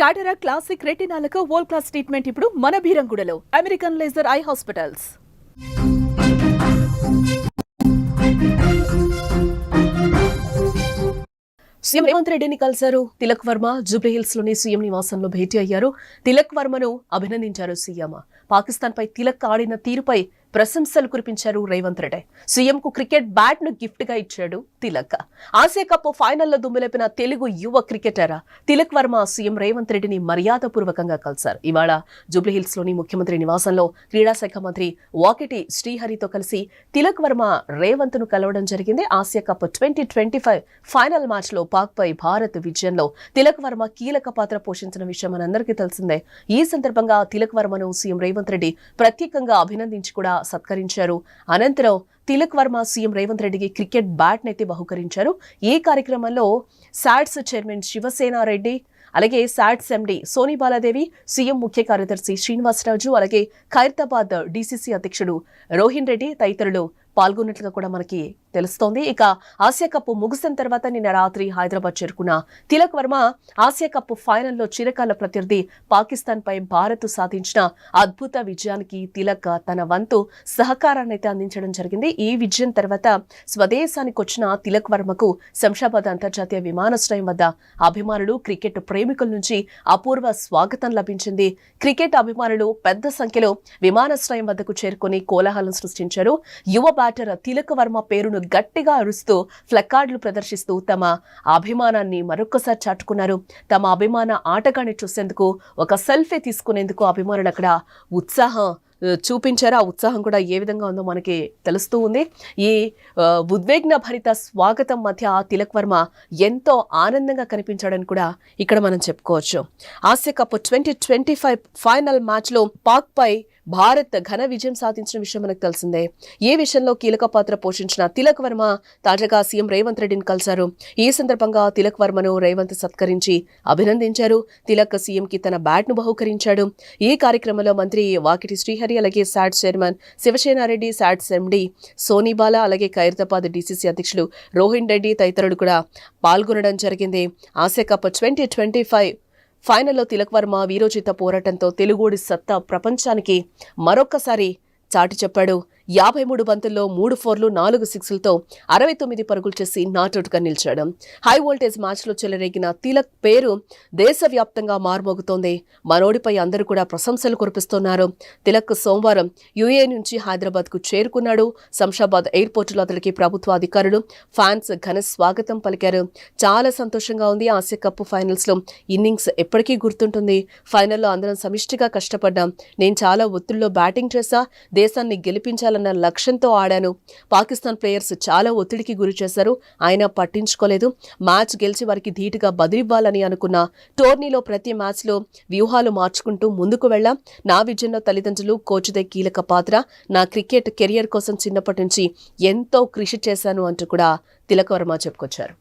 టాటరా classic రెటినాలకు world class treatment ఇప్పుడు మన బీరంగుడలో. American laser eye hospitals. CM Revanth రెడ్డిని కలిశారు తిలక్ వర్మ. జూబ్లీహిల్స్లోని సీఎం నివాసంలో భేటీ అయ్యారు. తిలక్ వర్మను అభినందించారు సీఎం. పాకిస్తాన్ పై తిలక్ ఆడిన తీరుపై ప్రశంసలు కురిపించారు రేవంత్ రెడ్డి. సీఎంకు క్రికెట్ బ్యాట్ను గిఫ్ట్గా ఇచ్చాడు తిలక్. ఆసియా కప్ ఫైనల్లో దుమ్ములేపిన తెలుగు యువ క్రికెటర్? తిలక్ వర్మ సీఎం రేవంత్ రెడ్డిని మర్యాదపూర్వకంగా కలిశారు. ఇవాళ జూబ్లీహిల్స్లోని ముఖ్యమంత్రి నివాసంలో క్రీడా శాఖ మంత్రి వాకిటి శ్రీహరితో కలిసి తిలక్ వర్మ రేవంత్ను కలవడం జరిగింది. Asia cup twenty twenty five final మ్యాచ్లో పాక్ పై భారత్ విజయంలో తిలక్ వర్మ కీలక పాత్ర పోషించిన విషయం మనందరికీ తెలిసిందే. ఈ సందర్భంగా తిలక్ వర్మను సీఎం రేవంత్ రెడ్డి ప్రత్యేకంగా అభినందించి కూడా సత్కరించారు. అనంతరం తిలక్ వర్మ సీఎం రేవంత్ రెడ్డికి క్రికెట్ బ్యాట్ నైతే బహుకరించారు. ఈ కార్యక్రమంలో సాట్స్ చైర్మన్ శివసేనారెడ్డి అలాగే SATS MD Soni Baladevi CM ముఖ్య కార్యదర్శి శ్రీనివాసరాజు అలాగే ఖైరతాబాద్ డీసీసీ అధ్యక్షుడు రోహిన్ రెడ్డి తదితరులు పాల్గొన్నట్లుగా కూడా మనకి తెలుస్తోంది. ఇక ఆసియా కప్ ముగిసిన తర్వాత నిన్న రాత్రి హైదరాబాద్ చేరుకున్న తిలక్ వర్మ ఆసియా కప్ ఫైనల్లో చిరకాల ప్రత్యర్థి పాకిస్తాన్ పై భారత్ సాధించిన అద్భుత విజయానికి తిలక్ తన వంతు సహకారాన్ని అయితే అందించడం జరిగింది. ఈ విజయం తర్వాత స్వదేశానికి వచ్చిన తిలక్ వర్మకు శంషాబాద్ అంతర్జాతీయ విమానాశ్రయం వద్ద అభిమానులు క్రికెట్ ప్రేమికుల నుంచి అపూర్వ స్వాగతం లభించింది. క్రికెట్ అభిమానులు పెద్ద సంఖ్యలో విమానాశ్రయం వద్దకు చేరుకుని కోలాహలం సృష్టించారు. యువ బ్యాటర్ తిలక వర్మ పేరును గట్టిగా అరుస్తూ ఫ్లకార్డులు ప్రదర్శిస్తూ తమ అభిమానాన్ని మరొకసారి చాటుకున్నారు. తమ అభిమాన ఆటగాన్ని చూసేందుకు ఒక సెల్ఫీ తీసుకునేందుకు అభిమానులు అక్కడ ఉత్సాహం చూపించారు? ఆ ఉత్సాహం కూడా ఏ విధంగా ఉందో మనకి తెలుస్తూ ఉంది. ఈ ఉద్వేగ్న భరిత స్వాగతం మధ్య తిలక్ వర్మ ఎంతో ఆనందంగా కనిపించాడని కూడా ఇక్కడ మనం చెప్పుకోవచ్చు. Asia cup twenty twenty five final మ్యాచ్లో పాక్పై భారత్ ఘన విజయం సాధించిన విషయం మనకు తెలిసిందే. ఏ విషయంలో కీలక పాత్ర పోషించిన తిలక్ వర్మ తాజాగా సీఎం రేవంత్ రెడ్డిని కలిశారు. ఈ సందర్భంగా తిలక్ వర్మను రేవంత్ సత్కరించి అభినందించారు. తిలక్ సీఎంకి తన బ్యాట్ను బహుకరించాడు. ఈ కార్యక్రమంలో మంత్రి వాకిటి శ్రీహరి అలాగే శాడ్ చైర్మన్ శివసేనారెడ్డి శాడ్ ఎండి సోనీబాల అలాగే ఖైరతాబాద్ డీసీసీ అధ్యక్షులు రోహిన్ రెడ్డి తదితరులు కూడా పాల్గొనడం జరిగింది. Asia cup twenty twenty five ఫైనల్లో తిలక్ వర్మ వీరోచిత పోరాటంతో తెలుగోడి సత్తా ప్రపంచానికి మరొక్కసారి చాటి చెప్పాడు. యాభై మూడు బంతుల్లో మూడు ఫోర్లు నాలుగు సిక్స్లతో అరవై తొమ్మిది పరుగులు చేసి నాటౌట్గా నిలిచాడు. హై వోల్టేజ్ మ్యాచ్లో చెలరేగిన తిలక్ పేరు దేశవ్యాప్తంగా మారుమోగుతోంది. మనోడిపై అందరూ కూడా ప్రశంసలు కురిపిస్తున్నారు. తిలక్ సోమవారం యుఏ నుంచి హైదరాబాద్కు చేరుకున్నాడు. శంషాబాద్ ఎయిర్పోర్టులో అతడికి ప్రభుత్వ అధికారులు ఫ్యాన్స్ ఘన స్వాగతం పలికారు. చాలా సంతోషంగా ఉంది. ఆసియా కప్ ఫైనల్స్లో ఇన్నింగ్స్ ఎప్పటికీ గుర్తుంటుంది. ఫైనల్లో అందరం సమిష్టిగా కష్టపడ్డాం. నేను చాలా ఒత్తిడిలో బ్యాటింగ్ చేశా. దేశాన్ని గెలిపించాలని చేయాలన్న లక్ష్యంతో ఆడాను. పాకిస్తాన్ ప్లేయర్స్ చాలా ఒత్తిడికి గురి చేశారు. ఆయన పట్టించుకోలేదు. మ్యాచ్ గెలిచి వారికి ధీటుగా బదిలివ్వాలని అనుకున్న టోర్నీలో ప్రతి మ్యాచ్లో వ్యూహాలు మార్చుకుంటూ ముందుకు వెళ్ళాం. నా విజయంలో తల్లిదండ్రులు కోచ్దే కీలక పాత్ర. నా క్రికెట్ కెరియర్ కోసం చిన్నప్పటి నుంచి ఎంతో కృషి చేశాను అంటూ కూడా తిలకవర్మ చెప్పుకొచ్చారు.